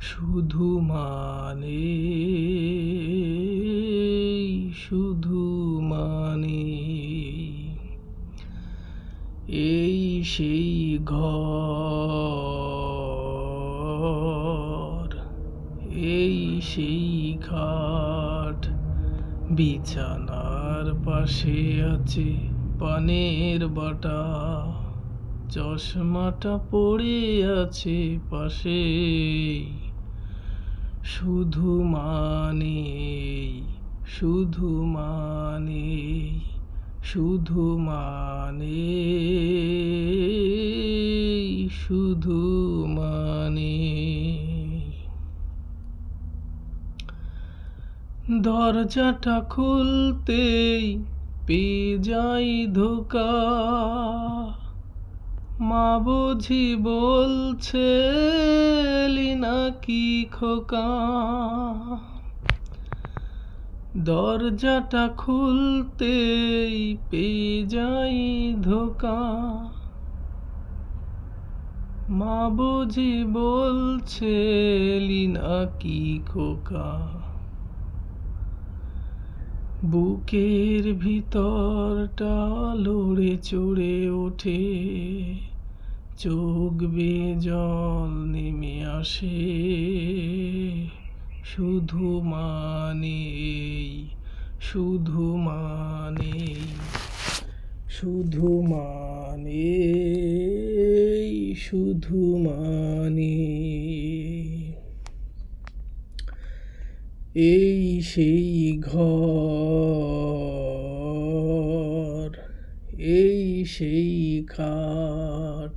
শুধু মানে শুধু মানে এই সেই ঘর, এই সেই খাট বিছানার পাশে আছে পানের বাটা, চশমাটা পড়ে আছে পাশে শুধু মানে শুধু মানে শুধু মানে শুধু মানে দরজাটা খুলতেই পেয়ে যাই ধোকা। মা বুঝি বলছে নাকি খোকা? দরজাটা খুলতেই পেয়ে যাই ধোকা। মা বুঝি বলছে নাকি খোকা? বুকের ভিতরটা লড়ে চড়ে ওঠে। চোখ বেয়ে জল নেমে আসে। শুধু মানে শুধু মানে শুধু মানে শুধু মানে এই সেই ঘর, এই সেই খাট।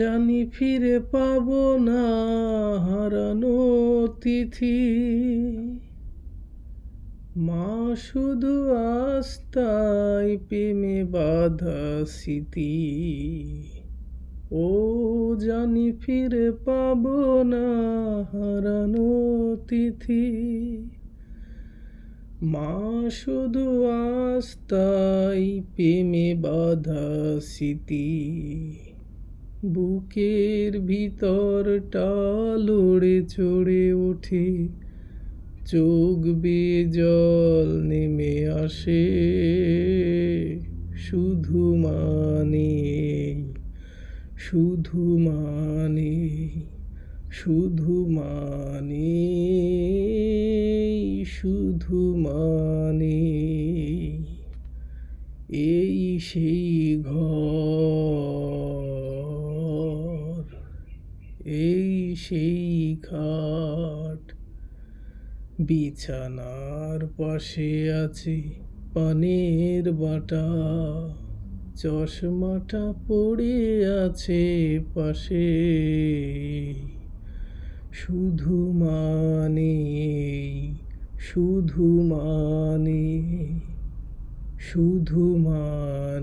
জানি ফিরে পাব না হারানো তিথি। মা শুধু আস্তায় প্রেমে বাধা স্মৃতি। ও জানি ফিরে পাব না হারানো তিথি। মা শুধু আস্তায় প্রেমে বাধা স্মৃতি। বুকের ভিতরটা লড়ে চড়ে ওঠে। চোখ বেয়ে জল নেমে আসে। শুধু মানে শুধু মানে শুধু মানে শুধু মানে। এই সেই ঘর এই সেই খাট বিছানার পাশে আছে পানের বাটা। চশমাটা পড়ে আছে পাশে। শুধু মানে শুধু মানে শুধু মানে।